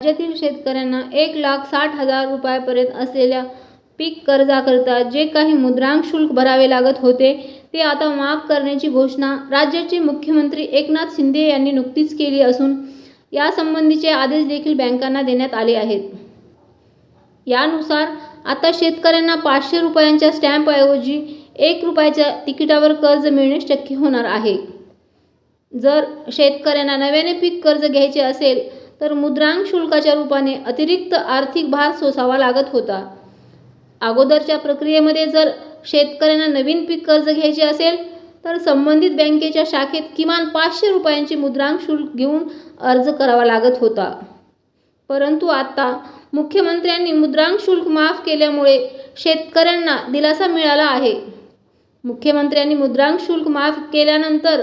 राज्यातील शेतकऱ्यांना एक लाख साठ हजार रुपयापर्यंत असलेल्या पीक कर्जाकरता जे काही मुद्रांक शुल्क भरावे लागत होते ते आता माफ करण्याची घोषणा राज्याचे मुख्यमंत्री एकनाथ शिंदे यांनी नुकतीच केली असून यासंबंधीचे आदेश देखील बँकांना देण्यात आले आहेत. यानुसार आता शेतकऱ्यांना पाचशे रुपयांच्या स्टॅम्पऐवजी एक रुपयाच्या तिकिटावर कर्ज मिळणे शक्य होणार आहे. जर शेतकऱ्यांना नव्याने पीक कर्ज घ्यायचे असेल तर मुद्रांक शुल्काच्या रूपाने अतिरिक्त आर्थिक भार सोसावा लागत होता. अगोदरच्या प्रक्रियेमध्ये जर शेतकऱ्यांना नवीन पीक कर्ज घ्यायचे असेल तर संबंधित बँकेच्या शाखेत किमान पाचशे रुपयांचे मुद्रांक शुल्क घेऊन अर्ज करावा लागत होता. परंतु आता मुख्यमंत्र्यांनी मुद्रांक शुल्क माफ केल्यामुळे शेतकऱ्यांना दिलासा मिळाला आहे. मुख्यमंत्र्यांनी मुद्रांक शुल्क माफ केल्यानंतर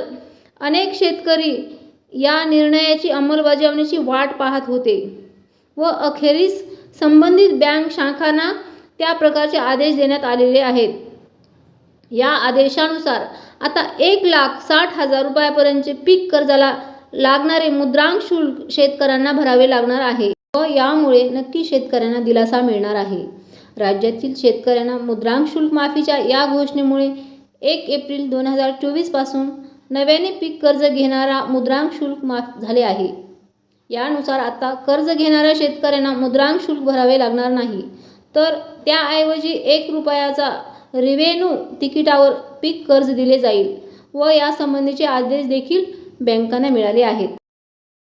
अनेक शेतकरी या निर्णयाची अंमलबजावणीची वाट पाहत होते व अखेरीस संबंधित बँक शाखांना त्या प्रकारचे आदेश देण्यात आलेले आहेत. या आदेशानुसार आता एक लाख साठ हजार रुपयापर्यंतचे पीक कर्जाला लागणारे मुद्रांक शुल्क शेतकऱ्यांना भरावे लागणार आहे व यामुळे नक्की शेतकऱ्यांना दिलासा मिळणार आहे. राज्यातील शेतकऱ्यांना मुद्रांक शुल्क माफीच्या या घोषणेमुळे एक एप्रिल दोन हजार चोवीसपासून नव्याने पीक कर्ज घेणारा मुद्रांक शुल्क माफ झाले आहे. यानुसार आता कर्ज घेणाऱ्या शेतकऱ्यांना मुद्रांक शुल्क भरावे लागणार नाही. तर त्याऐवजी एक रुपयाचा रिव्हेन्यू तिकिटावर पीक कर्ज दिले जाईल व यासंबंधीचे आदेश देखील बँकांना मिळाले आहेत.